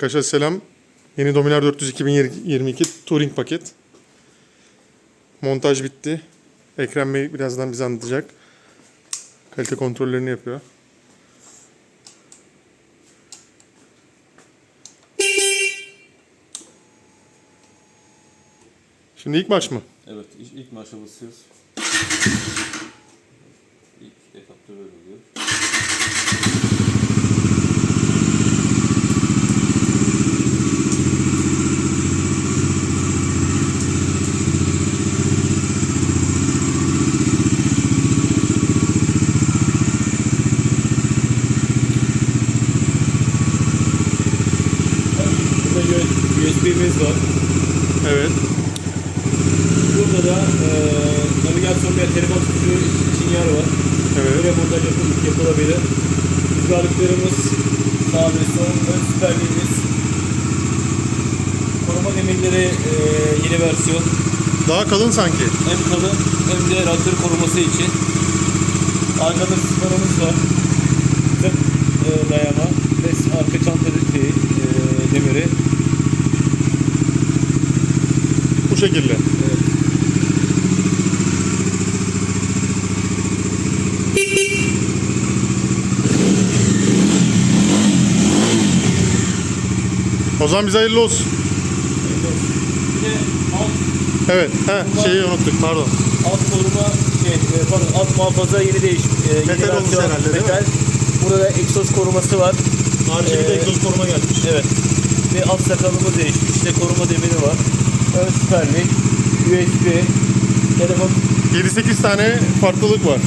Arkadaşlar selam. Yeni Dominar 400 2022 Touring paket. Montaj bitti. Ekrem Bey birazdan bize anlatacak. Kalite kontrollerini yapıyor. Şimdi ilk maç mı? Evet, ilk, ilk maça basıyoruz. İlk etapta böyle oluyor. Burada USB'miz var. Evet. Burada da e, navigasyon ve telefon tutucu için yer var. Evet. Böyle montaj yapıl- yapılabilir. Rüzgarlıklarımız sağ ve sol, ön süperliğimiz. Koruma demirleri e, yeni versiyon. Daha kalın sanki. Hem kalın hem de radyatör koruması için. Arkada sıfırımız var. Zıp e, dayama ve arka çanta şey, e, demiri. Bu şekilde. Evet. O zaman bize hayırlı olsun. Bir de alt Evet. He, şeyi unuttuk. Pardon. Alt koruma şey, e, pardon, alt muhafaza yeni değiş. E, yeni Metal olmuş herhalde, değil mi? metal. Burada da egzoz koruması var. Harici bir de egzoz koruma gelmiş. Evet. Ve alt sakalımız değişmiş. İşte koruma demiri var. Ön süperlik, USB, telefon 7-8 tane farklılık var.